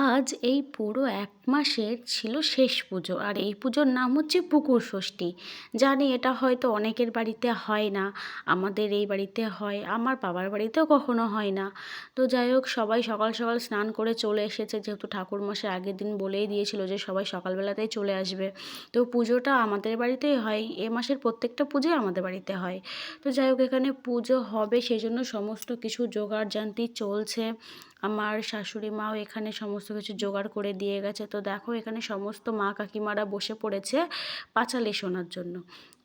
আজ এই পুরো এক মাসের ছিল শেষ পুজো। আর এই পুজোর নাম হচ্ছে পুকুর ষষ্ঠী। জানি এটা হয়তো অনেকের বাড়িতে হয় না, আমাদের এই বাড়িতে হয়, আমার বাবার বাড়িতেও কখনো হয় না। তো যাই হোক, সবাই সকাল সকাল স্নান করে চলে এসেছে। যেহেতু ঠাকুরমশাই আগের দিন বলেই দিয়েছিল যে সবাই সকালবেলাতেই চলে আসবে। তো পুজোটা আমাদের বাড়িতেই হয়, এ মাসের প্রত্যেকটা পুজোই আমাদের বাড়িতে হয়। তো যাই হোক, এখানে পুজো হবে সেই জন্য সমস্ত কিছু জোগাড় জান্তি চলছে। আমার শাশুড়ি মাও এখানে সমস্ত কিছু জোগাড় করে দিয়ে গেছে। তো দেখো এখানে সমস্ত মা কাকিমারা বসে পড়েছে পাঁচালি শোনার জন্য।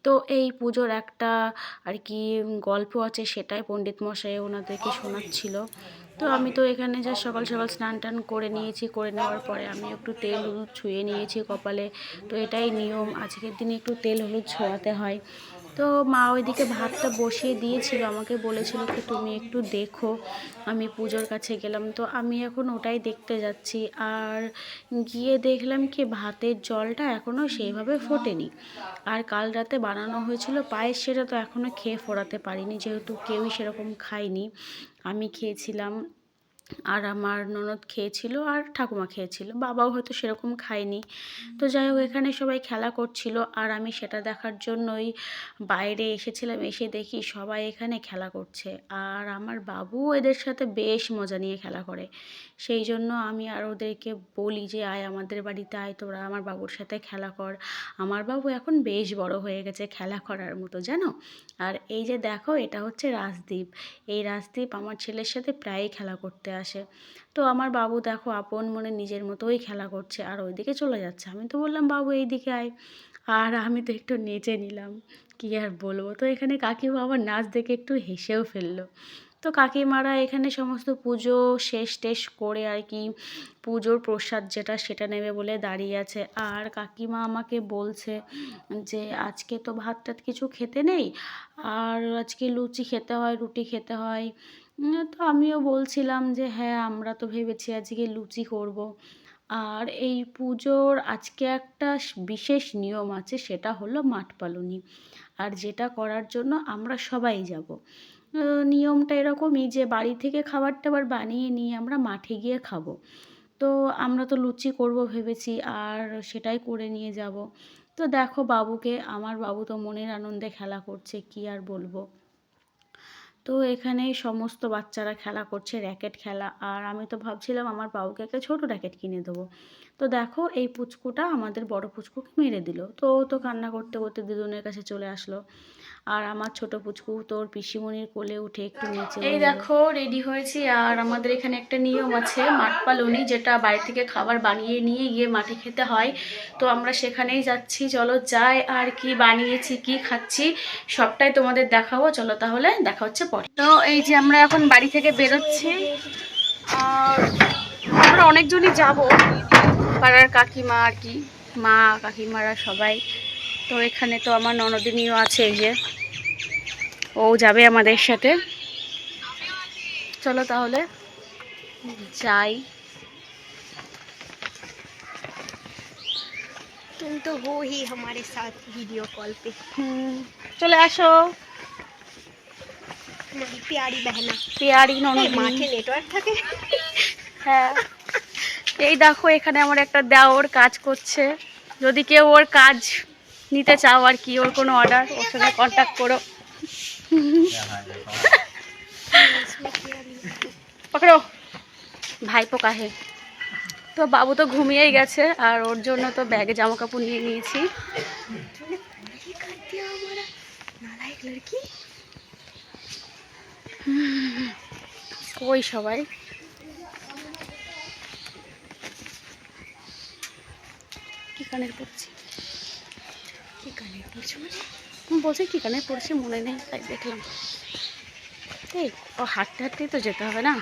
তো এই পুজোর একটা আর কি গল্প আছে সেটাই পণ্ডিত মশাই ওনাদেরকে শোনাচ্ছিল। তো আমি তো এখানে যা সকাল সকাল স্নান টান করে নিয়েছি, করে নেওয়ার পরে আমি একটু তেল হলুদ ছুঁয়ে নিয়েছি কপালে। তো এটাই নিয়ম, আজকের দিনে একটু তেল হলুদ ছোঁয়াতে হয়। তো মা ওইদিকে ভাতটা বসিয়ে দিয়েছিল, আমাকে বলেছিল কি তুমি একটু দেখো। আমি পুজোর কাছে গেলাম, তো আমি এখন ওটাই দেখতে যাচ্ছি। আর গিয়ে দেখলাম কি ভাতের জলটা এখনও সেইভাবে ফোটেনি। আর কাল রাতে বানানো হয়েছিল পায়েস, সেটা তো এখনও খেয়ে ফোরাতে পারিনি, যেহেতু কেউই সেরকম খায়নি। আমি খেয়েছিলাম আর আমার ননদ খেয়েছিল আর ঠাকুমা খেয়েছিল। বাবাও হয়তো সেরকম খায়নি। তো যাই হোক এখানে সবাই খেলা করছিল আর আমি সেটা দেখার জন্যই বাইরে এসেছিলাম এসে দেখি সবাই এখানে খেলা করছে। আর আমার বাবু এদের সাথে বেশ মজা নিয়ে খেলা করে। সেই জন্য আমি আর ওদেরকে বলি যে আয় আমাদের বাড়িতে আয় তোরা আমার বাবুর সাথে খেলা কর। আমার বাবু এখন বেশ বড় হয়ে গেছে খেলা করার মতো জানো? আর এই যে দেখো এটা হচ্ছে রাজদ্বীপ এই রাজদ্বীপ আমার ছেলের সাথে প্রায়ই খেলা করতে আসে। তো আমার বাবু দেখো আপন মনে নিজের মতোই খেলা করছে আর ওইদিকে চলে যাচ্ছে। আমি তো বললাম, বাবু, এইদিকে আয়। আর আমি তো একটু নেচে নিলাম। কী আর বলব? তো এখানে কাকিমা আবার নাচ দেখে একটু হেসেও ফেলল। তো কাকিমারা এখানে সমস্ত পুজো শেষ টেস করে আর কি পুজোর প্রসাদ যেটা সেটা নেবে বলে দাঁড়িয়ে আছে। আর কাকিমা আমাকে বলছে যে, আজকে তো ভাত টাত কিছু খেতে নেই। আর আজকে লুচি খেতে হয়, রুটি খেতে হয়। তো আমিও বলছিলাম যে হ্যাঁ আমরা তো ভেবেছি আজকে লুচি করব। আর এই পুজোর আজকে একটা বিশেষ নিয়ম আছে, সেটা হলো মাঠ পালনি। আর যেটা করার জন্য আমরা সবাই যাব। নিয়মটা এরকমই যে, বাড়ি থেকে খাবার টাবার বানিয়ে নিয়ে আমরা মাঠে গিয়ে খাব। তো আমরা তো লুচি করব ভেবেছি, আর সেটাই করে নিয়ে যাব। তো দেখো বাবুকে, আমার বাবু তো মনের আনন্দে খেলা করছে, কি আর বলব? তো এখানে সমস্ত বাচ্চারা খেলা করছে, র্যাকেট খেলা। আর আমি তো ভাবছিলাম আমার বাবুকে একটা ছোটো র্যাকেট কিনে দেবো। তো দেখো, এই পুচকুটা আমাদের বড় পুচকুকে মেরে দিল। তো ও তো কান্না করতে করতে দিদুনের কাছে চলে আসলো। আর আমার ছোট পুচকু তোর পিসিমণির কোলে উঠে একটু নিচে এই দেখো রেডি হয়েছি। আর আমাদের এখানে একটা নিয়ম আছে মাঠ পালনি যেটা বাড়ি থেকে খাবার বানিয়ে নিয়ে গিয়ে মাঠে খেতে হয়। তো আমরা সেখানেই যাচ্ছি চলো যাই আর কি বানিয়েছি কি খাচ্ছি সবটাই তোমাদের দেখাবো। চলো তাহলে দেখা হচ্ছে পরে। তো এই যে আমরা এখন বাড়ি থেকে বেরোচ্ছি। আর আমরা অনেকজনই যাব পাড়ার কাকিমা আর কি মা কাকিমারা সবাই। তো এখানে তো আমার ননদিনীও আছে এই যে। ও যাবে আমাদের সাথে চলো তাহলে যাই तुम तो हो ही हमारे साथ वीडियो कॉल पे হুম, চলে আসো हमारी प्यारी बहना পেয়ারি এই ননদিনী মাঠে নেটওয়ার্ক থাকে হ্যাঁ এই দেখো এখানে আমার একটা দেওর কাজ করছে যদি কেউ ওর কাজ নিতে চাও আর কি ওর কোনো অর্ডার ওর সঙ্গে কন্ট্যাক্ট করো পকড়ো ভাইপো কাহে তো বাবু তো ঘুমিয়েই গেছে, আর ওর জন্য তো ব্যাগে জামা কাপড় নিয়ে নিয়েছি। কই সবাই? কি কানের পড়ছি কি কানের পড়ছো মানে? বলছে কী কানে পড়ছে মনে নেই তাই দেখলাম। এই ও হাঁটতে হাঁটতেই তো যেতে হবে না?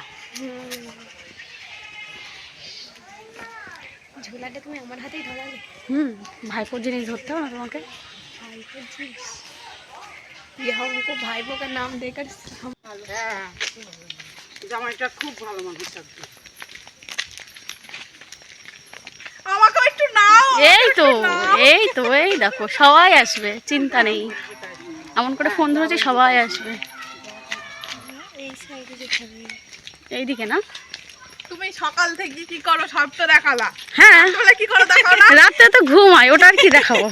ঝোলাটা তুমি আমার হাতেই ধরালে? হুম ভাইপোর জিনিস ধরতে হবে তোমাকে? ভাইপোর জিনিস? ইহা উনকো ভাইপো কা নাম দেখার হ্যাঁ, জামাইটা খুব ভালো মানুষ থাকবে এই তো এই তো এই দেখো সবাই আসবে চিন্তা নেই। এমন করে ফোন ধরেছি সবাই আসবে। এই এইদিকে না? তুমি সকাল থেকে কি করো সব তো দেখালা। হ্যাঁ। কি করো দেখাও না রাতে তো ঘুমাই ওটা আর কি দেখাবো?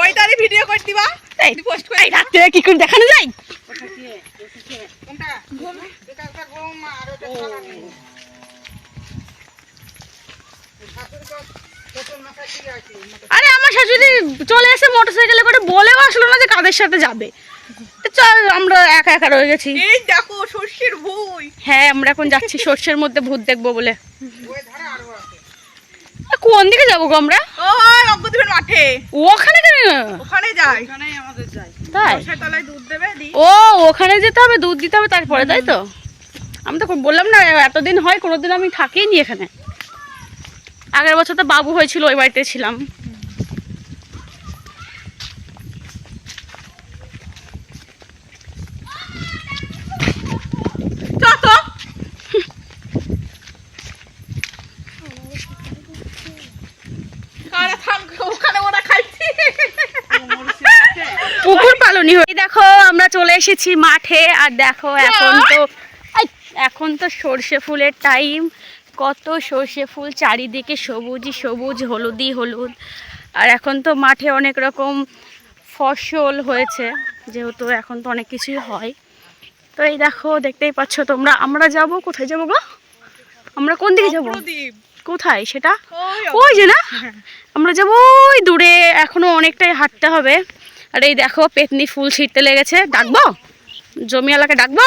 ওইটারই ভিডিও করে দিবা। পোস্ট করে রাতে কি করে দেখানো যায়? কোনটা? ঘুম। এটা ঘুম আর ওটা সারা নেই শাশুড়ি তো প্রথম মাথা ঠিক আছে আরে আমার শাশুড়ি চলে এসে মোটরসাইকেলে করে বলেও আসলো না যে কাদের সাথে যাবে। চল আমরা একা একা রয়ে গেছি। এই দেখো সর্ষের ভুই। হ্যাঁ আমরা এখন যাচ্ছি সর্ষের মধ্যে ভূত দেখব বলে। ওই ধারে আরও আছে। আ, কোন দিকে যাব গো আমরা? ওই মাঠে। ওখানে কেন? ওখানে যাই। ওখানেই আমাদের যাই। তাই? তলায় দুধ দেবে দি। ও ওখানে যেতে হবে দুধ দিতে হবে তারপরে তাই তো? আমি তো বললাম না এতদিন হয় কোনোদিন আমি থাকিনি এখানে। আগের বছর তো বাবু হয়েছিল ওই বাড়িতে ছিলাম। পুকুর হয়ে দেখো আমরা চলে এসেছি মাঠে আর দেখো এখন তো এখন তো সর্ষে ফুলের টাইম কত সর্ষে ফুল চারিদিকে সবুজই সবুজ হলুদি হলুদ। আর এখন তো মাঠে অনেক রকম ফসল হয়েছে যেহেতু এখন তো অনেক কিছুই হয়। তো এই দেখো দেখতেই পাচ্ছ তোমরা আমরা যাব কোথায় যাব গো? আমরা কোন দিকে যাব? কোথায়? সেটা? ওই যে না? আমরা যাব ওই দূরে এখনও অনেকটাই হাঁটতে হবে। আর এই দেখো পেতনি ফুল ছিঁড়তে লেগেছে। ডাকবো? জমিওয়ালাকে ডাকবো?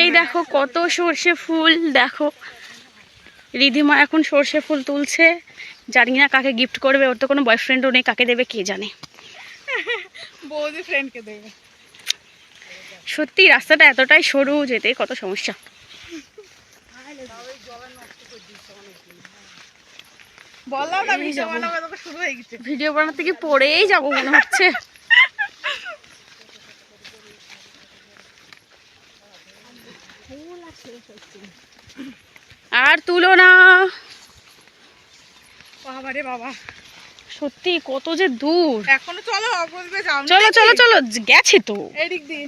এই দেখো কত সর্ষে ফুল দেখো। রিধিমা এখন সর্ষে ফুল তুলছে। জানি না কাকে গিফট করবে ওর তো কোনো বয়ফ্রেন্ডও নেই কাকে দেবে কে জানে। বৌদি ফ্রেন্ডকে দেবে। সত্যি রাস্তাটা এতটাই সরু যেতে কত সমস্যা। ভিডিও বানাতে কি পড়েই যাব মনে হচ্ছে। আর তুলো না। বাবা রে বাবা। সত্যি কত যে দূর। এখনও চলো যাও। চলো চলো চলো গেছে তো। এদিক দিয়ে।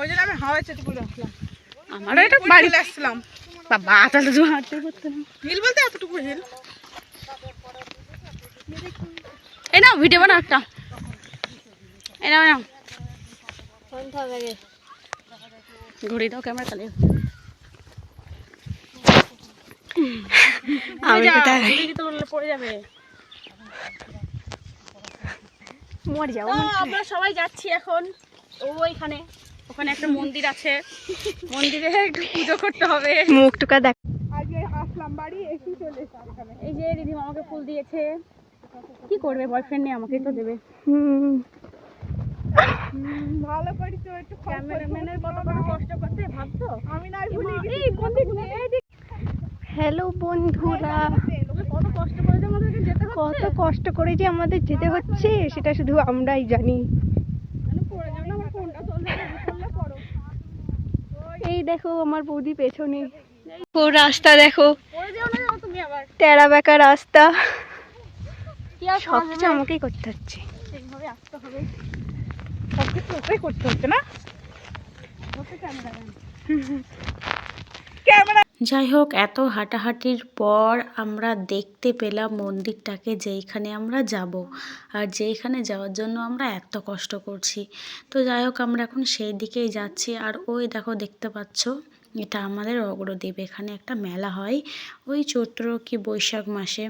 ওই জন্য আমি হাওয়াই চেতে করে রাখলাম। আমারও এটা বাড়ি। চলে আসছিলাম বাবা তাহলে তুমি হাঁটতে হিল বলতে এতটুকু হিল। এই নাও ভিডিও বানাও একটা। এই নাও নাও। ঘুরিয়ে দাও ক্যামেরা তাহলে আমি তো পড়ে যাবে। মরে যাব আমরা সবাই যাচ্ছি এখন। ওইখানে ওখানে একটা মন্দির আছে। মন্দিরে একটু পুজো করতে হবে। মুখ টুকা দেখ আসলাম বাড়ি এসে চলে এই যে দিদিমা আমাকে ফুল দিয়েছে। কি করবে বয়ফ্রেন্ড নেই আমাকে তো দেবে। হুম। ভালো একটু ক্যামেরাম্যানের কত বড় কষ্ট করতে ভাবছ? আমি নাই ভুলে গেছি। এই কোন দিক হ্যালো বন্ধুরা। কত কষ্ট করে যে আমাদেরকে যেতে কত কষ্ট করে যে আমাদের যেতে হচ্ছে সেটা শুধু আমরাই জানি। মানে এই দেখো আমার বৌদি পেছনে। ও রাস্তা দেখো। টেরা বেকা রাস্তা। কি আর সব কিছু আমাকেই করতে হচ্ছে। সেইভাবে আসতে হবে। যাই হোক, এত হাঁটাহাঁটির পর আমরা দেখতে পেলাম মন্দিরটাকে যেইখানে আমরা যাব আর যেইখানে যাওয়ার জন্য আমরা এত কষ্ট করছি। তো যাই হোক, আমরা এখন সেই দিকেই যাচ্ছি আর ওই দেখো, দেখতে পাচ্ছ? এটা আমাদের অগ্রদ্বীপ। এখানে একটা মেলা হয় ওই চৈত্র কি বৈশাখ মাসে।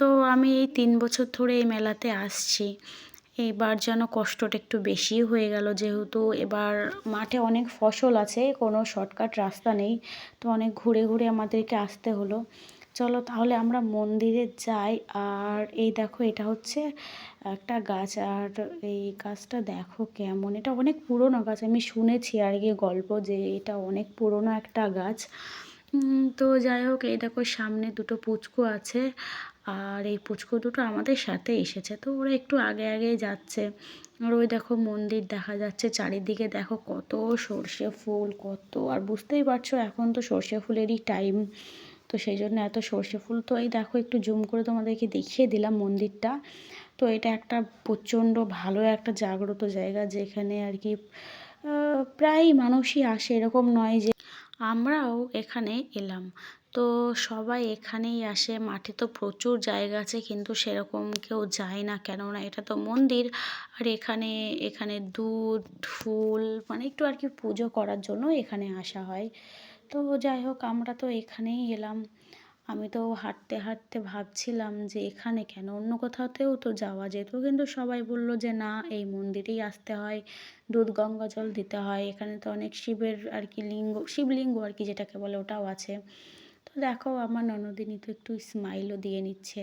তো আমি এই তিন বছর ধরে এই মেলাতে আসছি। এবার যেন কষ্টটা একটু বেশি হয়ে গেল যেহেতু এবার মাঠে অনেক ফসল আছে, কোনো শর্টকাট রাস্তা নেই, তো অনেক ঘুরে ঘুরে আমাদেরকে আসতে হলো। চলো তাহলে আমরা মন্দিরে যাই, আর এই দেখো এটা হচ্ছে একটা গাছ, আর এই গাছটা দেখো কেমন, এটা অনেক পুরনো গাছ, আমি শুনেছি আর কি গল্প যে এটা অনেক পুরনো একটা গাছ। তো যাই হোক, এই দেখো সামনে দুটো পুচকু আছে আর এই পুচকু দুটো আমাদের সাথে এসেছে, তো ওরা একটু আগে আগে যাচ্ছে। আর ওই দেখো মন্দির দেখা যাচ্ছে, চারিদিকে দেখো কত সর্ষে ফুল, কত, আর বুঝতেই পারছ এখন তো সর্ষে ফুলেরই টাইম তো সেই জন্য এত সর্ষে ফুল, তো এই দেখো একটু জুম করে তোমাদেরকে দেখিয়ে দিলাম মন্দিরটা। তো এটা একটা প্রচণ্ড ভালো একটা জাগ্রত জায়গা, যেখানে আর কি প্রায় মানুষই আসে, এরকম নয় যে আমরাও এখানে এলাম। তো সবাই এখানেই আসে। মাঠে তো প্রচুর জায়গা আছে, কিন্তু সেরকম কেউ যায় না। কেননা এটা তো মন্দির। আর এখানে এখানে দুধ ফুল মানে একটু আর কি পুজো করার জন্য এখানে আসা হয়। তো যাই হোক, আমরা তো এখানেই এলাম। আমি তো হাঁটতে হাঁটতে ভাবছিলাম যে এখানে কেন অন্য কোথাওতেও তো যাওয়া যেত। কিন্তু সবাই বলল যে না, এই মন্দিরেই আসতে হয়। দুধ, গঙ্গা জল দিতে হয়। এখানে তো অনেক শিবের আর কি লিঙ্গ, শিবলিঙ্গ আর কি যেটাকে বলে, ওটাও আছে। দেখো, আমার ননদিনী তো একটু স্মাইলও দিয়ে নিচ্ছে।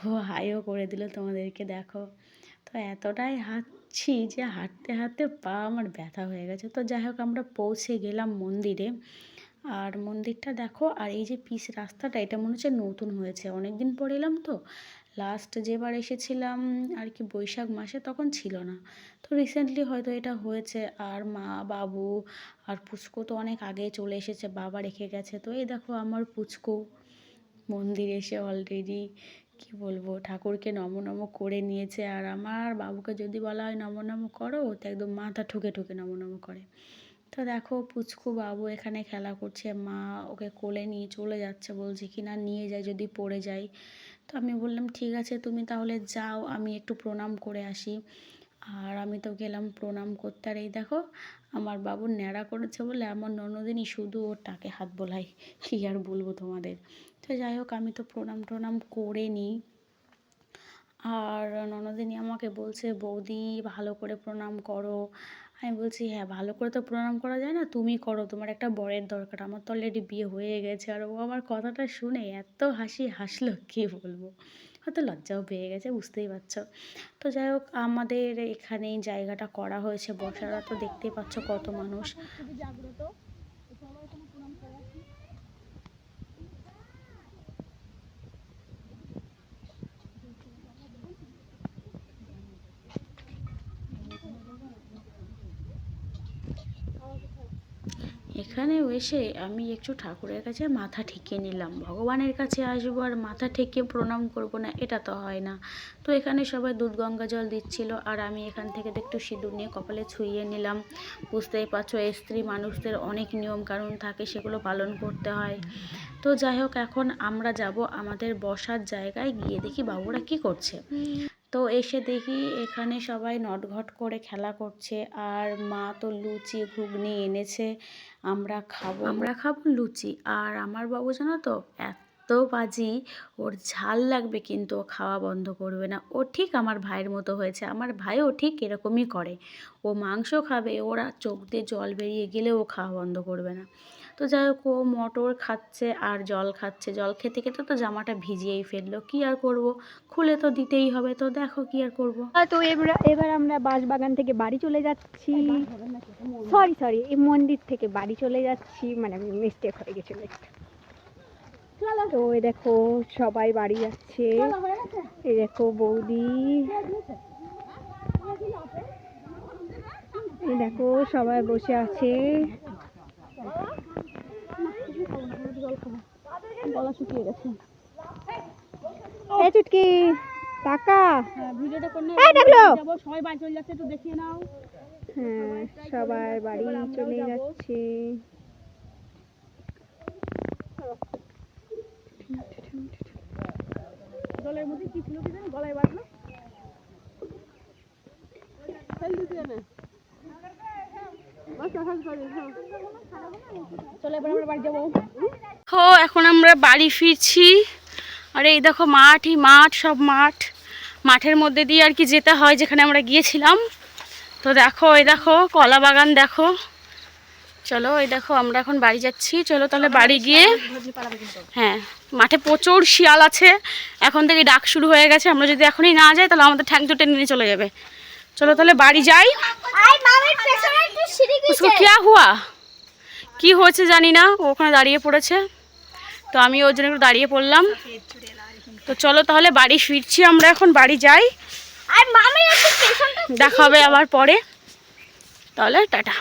ও হাইও করে দিল তোমাদেরকে, দেখো। তো এতটাই হাঁটছি যে হাঁটতে হাঁটতে পা আমার ব্যথা হয়ে গেছে। তো যাই হোক, আমরা পৌঁছে গেলাম মন্দিরে। আর মন্দিরটা দেখো, আর এই যে পিস রাস্তাটা, এটা মনে হচ্ছে নতুন হয়েছে। অনেক দিন পর এলাম তো লাস্ট যেবার এসেছিলাম, আর কি বৈশাখ মাসে তখন ছিল না। তো রিসেন্টলি হয়তো এটা হয়েছে, আর মা, বাবু, আর পুচকু তো অনেক আগে চলে এসেছে, বাবা রেখে গেছে। তো এই দেখো আমার পুচকো মন্দিরে এসে অলরেডি কি বলব, ঠাকুরকে নম নম করে নিয়েছে। আর আমার বাবুকে যদি বলা হয় নম নম করো, তো একদম মাথা ঠুকে ঠুকে নম নম করে। তো দেখো পুচকু বাবু এখানে খেলা করছে, মা ওকে কোলে নিয়ে চলে যাচ্ছে, বলছে কি না নিয়ে যায় যদি পড়ে যায় তো আমি বললাম, ঠিক আছে, তুমি তাহলে যাও, আমি একটু প্রণাম করে আসি। আর আমি তো গেলাম প্রণাম করতে। আর এই দেখো, আমার বাবু ন্যাড়া করেছে বলে আমার ননদিনই শুধু ওর টাকে হাত বোলাই, কী আর বলব তোমাদের? তো যাই হোক, আমি তো প্রণাম টনাম করে নিই। আর ননদিনী আমাকে বলছে, বৌদি, ভালো করে প্রণাম করো। আমি বলছি হ্যাঁ ভালো করে তো প্রণাম করা যায় না, তুমি করো, তোমার একটা বরের দরকার, আমার তো অলরেডি বিয়ে হয়ে গেছে। আর ও আমার কথাটা শুনে এত হাসি হাসলো, কী বলব? হয়তো লজ্জাও পেয়ে গেছে, বুঝতেই পারছ। তো যাই হোক, আমাদের এখানেই জায়গাটা করা হয়েছে, বসারা তো দেখতেই পাচ্ছ কত মানুষ। এখানেও এসে আমি একটু ঠাকুরের কাছে মাথা ঠেকিয়ে নিলাম। ভগবানের কাছে আসব আর মাথা ঠেকিয়ে প্রণাম করব না, এটা তো হয় না। তো এখানে সবাই দুধ, গঙ্গা জল দিচ্ছিল আর আমি এখান থেকে একটু সিঁদুর নিয়ে কপালে ছুঁয়ে নিলাম। বুঝতেই পারছ, স্ত্রী মানুষদের অনেক নিয়ম কানুন থাকে, সেগুলো পালন করতে হয়। তো যাই হোক, এখন আমরা যাব আমাদের বসার জায়গায়, গিয়ে দেখি বাবুরা কি করছে। তো এসে দেখি এখানে সবাই নটঘট করে খেলা করছে। আর মা তো লুচি, ঘুগনি এনেছে। আমরা খাব। আমরা খাব লুচি। আর আমার বাবু জানো তো, এত বাজি, ওর ঝাল লাগবে কিন্তু ও খাওয়া বন্ধ করবে না। ও ঠিক আমার ভাইয়ের মতো হয়েছে। আমার ভাইও ঠিক এরকমই করে। ও মাংস খাবে, ওরা চোখ দিয়ে জল বেরিয়ে গেলে ও খাওয়া বন্ধ করবে না। তো যাই হোক ও মটর খাচ্ছে আর জল খাচ্ছে। জল খেতে খেতে তো জামাটা ভিজিয়েই ফেলল। কি আর করব? খুলে তো দিতেই হবে। তো দেখো কি আর করব। তো এবার এবার আমরা বাঁশবাগান থেকে বাড়ি চলে যাচ্ছি। সরি সরি এই মন্দির। থেকে বাড়ি চলে যাচ্ছি। মানে মিস্টেক হয়ে গেছিল একটু তো এই দেখো সবাই বাড়ি যাচ্ছে। এই দেখো বৌদি। এই দেখো সবাই বসে আছে। গলা শুকিয়ে গেছে। এই চুটকি টাকা। ভিডিওটা করলে এই সবাই বাড়ি চলে যাচ্ছে একটু দেখিয়ে নাও। হ্যাঁ সবাই বাড়ি চলে যাচ্ছে। জলের মধ্যে কি ছিল কি জানি? গলায় বাঁধলো। ফেল দিতে চলে এবার আমরা বাড়ি যাব। দেখো এখন আমরা বাড়ি ফিরছি। আর এই দেখো মাঠই মাঠ সব মাঠ। মাঠের মধ্যে দিয়ে আর কি যেতে হয় যেখানে আমরা গিয়েছিলাম। তো দেখো এই দেখো কলা বাগান দেখো। চলো এই দেখো আমরা এখন বাড়ি যাচ্ছি। চলো তাহলে বাড়ি গিয়ে হ্যাঁ মাঠে প্রচুর শিয়াল আছে। এখন থেকে ডাক শুরু হয়ে গেছে। আমরা যদি এখনই না যাই তাহলে আমাদের ঠ্যাং দুটো নিয়ে চলে যাবে। চলো তাহলে বাড়ি যাই। কি হুয়া? কি হয়েছে জানি না ওখানে দাঁড়িয়ে পড়েছে। তো আমি ওর জন্য একটু দাঁড়িয়ে পড়লাম। তো চলো তাহলে বাড়ি ফিরছি আমরা এখন বাড়ি যাই। দেখা হবে আবার পরে। তাহলে টাটা।